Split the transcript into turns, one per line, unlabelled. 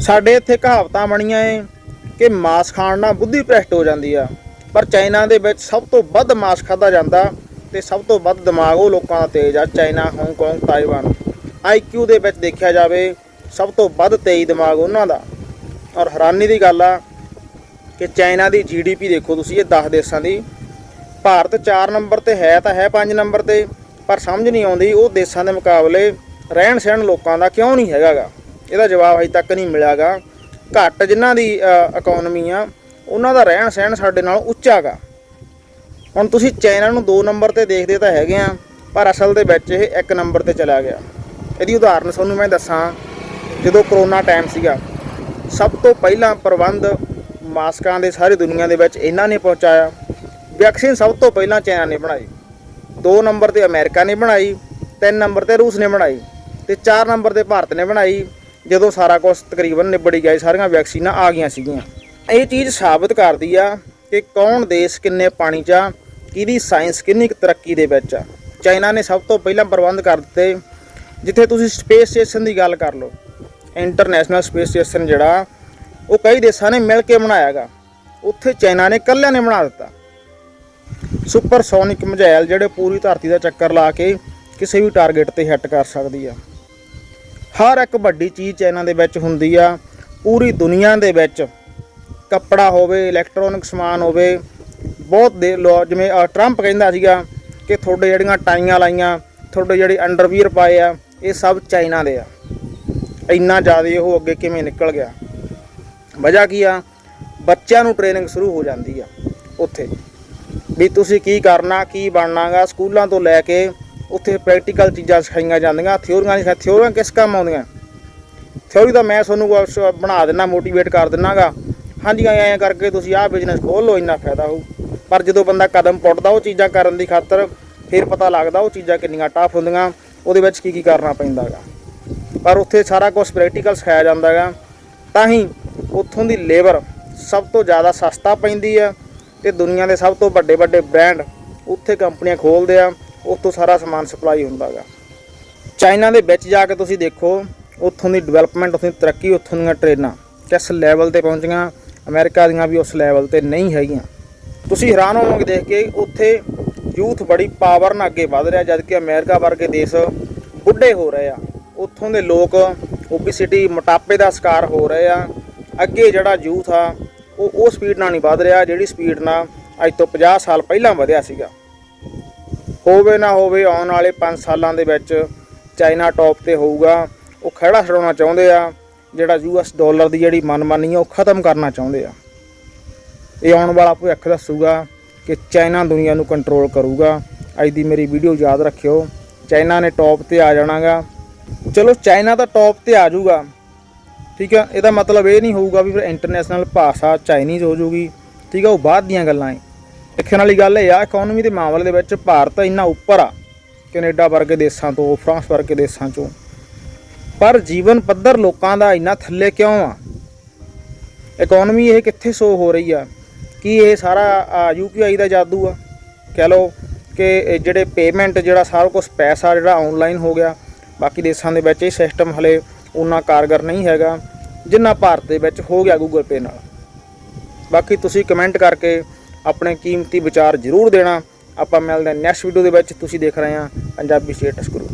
ਸਾਡੇ ਇੱਥੇ ਕਹਾਵਤਾਂ ਬਣੀਆਂ ਏ ਕਿ ਮਾਸ ਖਾਣ ਨਾਲ ਬੁੱਧੀ ਭ੍ਰਸ਼ਟ ਹੋ ਜਾਂਦੀ ਆ। ਪਰ ਚਾਈਨਾ ਦੇ ਵਿੱਚ ਸਭ ਤੋਂ ਵੱਧ ਮਾਸ ਖਾਦਾ ਜਾਂਦਾ ਤੇ ਸਭ ਤੋਂ ਵੱਧ ਦਿਮਾਗ ਉਹ ਲੋਕਾਂ ਦਾ ਤੇਜ਼ ਆ, ਚਾਈਨਾ ਹਾਂਗਕਾਂਗ ਤਾਈਵਾਨ। ਆਈਕਿਊ ਦੇ ਵਿੱਚ ਦੇਖਿਆ ਜਾਵੇ, ਸਭ ਤੋਂ ਵੱਧ ਤੇਜ਼ ਦਿਮਾਗ ਉਹਨਾਂ ਦਾ। ਔਰ ਹੈਰਾਨੀ ਦੀ ਗੱਲ ਆ ਕਿ ਚਾਈਨਾ ਦੀ ਜੀਡੀਪੀ ਦੇਖੋ ਤੁਸੀਂ, ਇਹ 10 ਦੇਸ਼ਾਂ ਦੀ। ਭਾਰਤ 4 ਨੰਬਰ ਤੇ ਹੈ ਤਾਂ ਹੈ 5 ਨੰਬਰ ਤੇ, ਪਰ ਸਮਝ ਨਹੀਂ ਆਉਂਦੀ ਉਹ ਦੇਸ਼ਾਂ ਦੇ ਮੁਕਾਬਲੇ ਰਹਿਣ ਸਹਿਣ ਲੋਕਾਂ ਦਾ ਕਿਉਂ ਨਹੀਂ ਹੈਗਾਗਾ। ਇਹਦਾ ਜਵਾਬ ਅਜੇ ਤੱਕ ਨਹੀਂ ਮਿਲਿਆਗਾ। ਘੱਟ ਜਿਨ੍ਹਾਂ ਦੀ ਇਕਨੋਮੀ ਆ, ਉਹਨਾਂ ਦਾ ਰਹਿਣ ਸਹਿਣ ਸਾਡੇ ਨਾਲ ਉੱਚਾਗਾ ਹੁਣ ਤੁਸੀਂ ਚਾਈਨਾ ਨੂੰ 2 ਨੰਬਰ ਤੇ ਦੇਖਦੇ ਤਾਂ ਹੈਗੇ ਆ, ਪਰ ਅਸਲ ਦੇ ਵਿੱਚ ਇਹ 1 ਨੰਬਰ ਤੇ ਚਲਾ ਗਿਆ। ਇਹਦੀ ਉਦਾਹਰਨ ਤੁਹਾਨੂੰ ਮੈਂ ਦੱਸਾਂ, ਜਦੋਂ ਕਰੋਨਾ ਟਾਈਮ ਸੀਗਾ, ਸਭ ਤੋਂ ਪਹਿਲਾਂ ਪ੍ਰਬੰਧ ਮਾਸਕਾਂ ਦੇ ਸਾਰੀ ਦੁਨੀਆ ਦੇ ਵਿੱਚ ਇਹਨਾਂ ਨੇ ਪਹੁੰਚਾਇਆ। ਵੈਕਸੀਨ ਸਭ ਤੋਂ ਪਹਿਲਾਂ ਚਾਈਨਾ ਨੇ ਬਣਾਈ। 2 ਨੰਬਰ ਤੇ ਅਮਰੀਕਾ ਨੇ ਬਣਾਈ 3 ਨੰਬਰ ਤੇ ਰੂਸ ਨੇ ਬਣਾਈ, ਤੇ 4 ਨੰਬਰ ਤੇ ਭਾਰਤ ਨੇ ਬਣਾਈ। ਜਦੋਂ ਸਾਰਾ ਕੁਝ ਤਕਰੀਬਨ ਨਿਬੜੀ ਗਿਆ ਸੀ, ਸਾਰੀਆਂ ਵੈਕਸੀਨਾਂ ਆ ਗਈਆਂ ਸੀਗੀਆਂ। ਇਹ ਚੀਜ਼ ਸਾਬਤ ਕਰਦੀ ਆ ਕਿ ਕੌਣ ਦੇਸ਼ ਕਿੰਨੇ ਪਾਣੀ 'ਚ ਆ ਕਿਹਦੀ ਸਾਇੰਸ ਕਿੰਨੀ ਕੁ ਤਰੱਕੀ ਦੇ ਵਿੱਚ ਆ। ਚਾਈਨਾ ਨੇ ਸਭ ਤੋਂ ਪਹਿਲਾਂ ਪ੍ਰਬੰਧ ਕਰ ਦਿੱਤੇ ਜਿੱਥੇ ਤੁਸੀਂ ਸਪੇਸ ਸਟੇਸ਼ਨ ਦੀ ਗੱਲ ਕਰ ਲਓ ਇੰਟਰਨੈਸ਼ਨਲ ਸਪੇਸ ਸਟੇਸ਼ਨ ਜਿਹੜਾ ਉਹ ਕਈ ਦੇਸ਼ਾਂ ਨੇ ਮਿਲ ਕੇ ਬਣਾਇਆਗਾ ਉੱਥੇ ਚਾਈਨਾ ਨੇ ਇਕੱਲਿਆਂ ਨੇ ਬਣਾ ਦਿੱਤਾ। ਸੁਪਰਸੋਨਿਕ ਮਿਜ਼ਾਈਲ ਜਿਹੜੇ ਪੂਰੀ ਧਰਤੀ ਦਾ ਚੱਕਰ ਲਾ ਕੇ ਕਿਸੇ ਵੀ ਟਾਰਗੇਟ ਤੇ ਹਿੱਟ ਕਰ ਸਕਦੀ ਆ। ਹਰ ਇੱਕ ਵੱਡੀ ਚੀਜ਼ ਚਾਈਨਾ ਦੇ ਵਿੱਚ ਹੁੰਦੀ ਆ, ਪੂਰੀ ਦੁਨੀਆ ਦੇ ਵਿੱਚ ਕੱਪੜਾ ਹੋਵੇ ਇਲੈਕਟ੍ਰੋਨਿਕ ਸਮਾਨ ਹੋਵੇ, ਬਹੁਤ ਦੇ ਲੋ, ਜਿਵੇਂ ਟਰੰਪ ਕਹਿੰਦਾ ਸੀਗਾ ਕਿ ਤੁਹਾਡੇ ਜਿਹੜੀਆਂ ਟਾਈਆਂ ਲਾਈਆਂ, ਤੁਹਾਡੇ ਜਿਹੜੇ ਅੰਡਰਵੀਅਰ ਪਾਏ ਆ, ਇਹ ਸਭ ਚਾਈਨਾ ਦੇ ਆ। ਇੰਨਾ ਜ਼ਿਆਦਾ ਉਹ ਅੱਗੇ ਕਿਵੇਂ ਨਿਕਲ ਗਿਆ। ਵਜ੍ਹਾ ਕੀ ਆ? ਬੱਚਿਆਂ ਨੂੰ ਟ੍ਰੇਨਿੰਗ ਸ਼ੁਰੂ ਹੋ ਜਾਂਦੀ ਆ ਉੱਥੇ। ਵੀ ਤੁਸੀਂ ਕੀ ਕਰਨਾ, ਕੀ ਬਣਨਾਗਾ, ਸਕੂਲਾਂ ਤੋਂ ਲੈ ਕੇ ਉੱਥੇ ਪ੍ਰੈਕਟੀਕਲ ਚੀਜ਼ਾਂ ਸਿਖਾਈਆਂ ਜਾਂਦੀਆਂ ਥਿਉਰੀਆਂ ਨਹੀਂ ਸਿਖਾ ਥਿਉਰੀਆਂ ਕਿਸ ਕੰਮ ਆਉਂਦੀਆਂ? ਥਿਉਰੀ ਦਾ ਮੈਂ ਤੁਹਾਨੂੰ ਬਣਾ ਦਿੰਨਾ ਮੋਟੀਵੇਟ ਕਰ ਦਿੰਨਾਗਾ ਹਾਂਜੀ, ਐਂ ਐਂ ਕਰਕੇ ਤੁਸੀਂ ਆਹ ਬਿਜ਼ਨਸ ਖੋਲ ਲਓ, ਇੰਨਾ ਫਾਇਦਾ ਹੋਊ। ਪਰ ਜਦੋਂ ਬੰਦਾ ਕਦਮ ਪੁੱਟਦਾ, ਉਹ ਚੀਜ਼ਾਂ ਕਰਨ ਦੀ ਖਾਤਰ ਫਿਰ ਪਤਾ ਲੱਗਦਾ ਉਹ ਚੀਜ਼ਾਂ ਕਿੰਨੀਆਂ ਟਫ ਹੁੰਦੀਆਂ, ਉਹਦੇ ਵਿੱਚ ਕੀ ਕੀ ਕਰਨਾ ਪੈਂਦਾਗਾ। ਪਰ ਉੱਥੇ ਸਾਰਾ ਕੁਝ ਪ੍ਰੈਕਟੀਕਲ ਸਿਖਾਇਆ ਜਾਂਦਾਗਾ। ਤਾਂ ਹੀ ਉੱਥੋਂ ਦੀ ਲੇਬਰ ਸਭ ਤੋਂ ਜ਼ਿਆਦਾ ਸਸਤਾ ਪੈਂਦੀ ਆ ਤੇ ਦੁਨੀਆ ਦੇ ਸਭ ਤੋਂ ਵੱਡੇ ਵੱਡੇ ਬ੍ਰਾਂਡ ਉੱਥੇ ਕੰਪਨੀਆਂ ਖੋਲਦੇ ਆ। ਉੱਥੋਂ ਸਾਰਾ ਸਮਾਨ ਸਪਲਾਈ ਹੁੰਦਾਗਾ ਚਾਈਨਾ ਦੇ ਵਿੱਚ ਜਾ ਕੇ ਤੁਸੀਂ ਦੇਖੋ, ਉੱਥੋਂ ਦੀ ਡਿਵੈਲਪਮੈਂਟ ਉੱਥੋਂ ਦੀ ਤਰੱਕੀ, ਉੱਥੋਂ ਦੀਆਂ ਟ੍ਰੇਨਾਂ ਕਿਸ ਲੈਵਲ ਤੇ ਪਹੁੰਚੀਆਂ, ਅਮਰੀਕਾ ਦੀਆਂ ਵੀ ਉਸ ਲੈਵਲ ਤੇ ਨਹੀਂ ਹੈਗੀਆਂ। ਤੁਸੀਂ ਹੈਰਾਨ ਹੋਵੋਗੇ ਦੇਖ ਕੇ, ਉੱਥੇ ਯੂਥ ਬੜੀ ਪਾਵਰ ਨਾਲ ਅੱਗੇ ਵਧ ਰਿਹਾ ਜਦ ਕਿ ਅਮਰੀਕਾ ਵਰਗੇ ਦੇਸ਼ ਬੁੱਢੇ ਹੋ ਰਹੇ ਆ। ਉੱਥੋਂ ਦੇ ਲੋਕ ਓਬਿਸਿਟੀ ਮੋਟਾਪੇ ਦਾ ਸ਼ਿਕਾਰ ਹੋ ਰਹੇ ਆ। ਅੱਗੇ ਜਿਹੜਾ ਯੂਥ ਆ, ਉਹ ਉਹ ਸਪੀਡ ਨਾਲ ਨਹੀਂ ਵਧ ਰਿਹਾ, ਜਿਹੜੀ ਸਪੀਡ ਨਾਲ ਅੱਜ ਤੋਂ 50 ਸਾਲ ਪਹਿਲਾਂ ਵਧਿਆ ਸੀਗਾ। ਹੋਵੇ ਨਾ ਹੋਵੇ ਆਉਣ ਵਾਲੇ 5 ਸਾਲਾਂ ਦੇ ਵਿੱਚ ਚਾਈਨਾ ਟੌਪ ਤੇ ਹੋਊਗਾ। ਉਹ ਖੜਾ ਛਡਾਉਣਾ ਚਾਹੁੰਦੇ ਆ, ਜਿਹੜਾ ਯੂਐਸ ਡਾਲਰ ਦੀ ਜਿਹੜੀ ਮਨਮਾਨੀ ਆ, ਉਹ ਖਤਮ ਕਰਨਾ ਚਾਹੁੰਦੇ ਆ। ਇਹ ਆਉਣ ਵਾਲਾ ਭਵਿੱਖ ਦੱਸੂਗਾ ਕਿ ਚਾਈਨਾ ਦੁਨੀਆ ਨੂੰ ਕੰਟਰੋਲ ਕਰੂਗਾ। ਅੱਜ ਦੀ ਮੇਰੀ ਵੀਡੀਓ ਯਾਦ ਰੱਖਿਓ, ਚਾਈਨਾ ਨੇ ਟੌਪ ਤੇ ਆ ਜਾਣਾਗਾ। ਚਲੋ, ਚਾਈਨਾ ਤਾਂ ਟੌਪ ਤੇ ਆ ਜਾਊਗਾ। ਠੀਕ ਆ, ਇਹਦਾ ਮਤਲਬ ਇਹ ਨਹੀਂ ਹੋਊਗਾ ਵੀ ਫਿਰ ਇੰਟਰਨੈਸ਼ਨਲ ਭਾਸ਼ਾ ਚਾਈਨੀਜ਼ ਹੋ ਜਾਊਗੀ। ਠੀਕ ਆ, ਉਹ ਬਾਅਦ ਦੀਆਂ ਗੱਲਾਂ ਏ। ਦੇਖਣ ਵਾਲੀ ਗੱਲ ਇਹ ਆ ਇਕਨੋਮੀ ਦੇ ਮਾਮਲੇ ਦੇ ਵਿੱਚ ਭਾਰਤ ਇੰਨਾ ਉੱਪਰ ਆ, ਕੈਨੇਡਾ ਵਰਗੇ ਦੇਸ਼ਾਂ ਤੋਂ, ਫਰਾਂਸ ਵਰਗੇ ਦੇਸ਼ਾਂ ਚੋਂ। ਪਰ ਜੀਵਨ ਪੱਧਰ ਲੋਕਾਂ ਦਾ ਇੰਨਾ ਥੱਲੇ ਕਿਉਂ ਆ? ਇਕਨੋਮੀ ਇਹ ਕਿੱਥੇ ਸੋ ਹੋ ਰਹੀ ਆ? ਕੀ ਇਹ ਸਾਰਾ ਯੂਪੀਆਈ ਦਾ ਜਾਦੂ ਆ? ਕਹਿ ਲਓ ਕਿ ਜਿਹੜੇ ਪੇਮੈਂਟ ਜਿਹੜਾ ਸਾਰਾ ਕੁਝ ਪੈਸਾ ਜਿਹੜਾ ਆਨਲਾਈਨ ਹੋ ਗਿਆ, ਬਾਕੀ ਦੇਸ਼ਾਂ ਦੇ ਵਿੱਚ ਇਹ ਸਿਸਟਮ ਹਲੇ ਉਨਾ ਕਾਰਗਰ ਨਹੀਂ ਹੈਗਾ, ਜਿੰਨਾ ਭਾਰਤ ਦੇ ਵਿੱਚ ਹੋ ਗਿਆ ਗੂਗਲ ਪੇ ਨਾਲ। ਬਾਕੀ ਤੁਸੀਂ ਕਮੈਂਟ ਕਰਕੇ ਆਪਣੇ ਕੀਮਤੀ ਵਿਚਾਰ ਜ਼ਰੂਰ ਦੇਣਾ। ਆਪਾਂ ਮਿਲਦੇ ਹਾਂ ਨੈਕਸਟ ਵੀਡੀਓ ਦੇ ਵਿੱਚ। ਤੁਸੀਂ ਦੇਖ ਰਹੇ ਆ ਪੰਜਾਬੀ ਸਟੇਟਸ ਗੁਰੂ।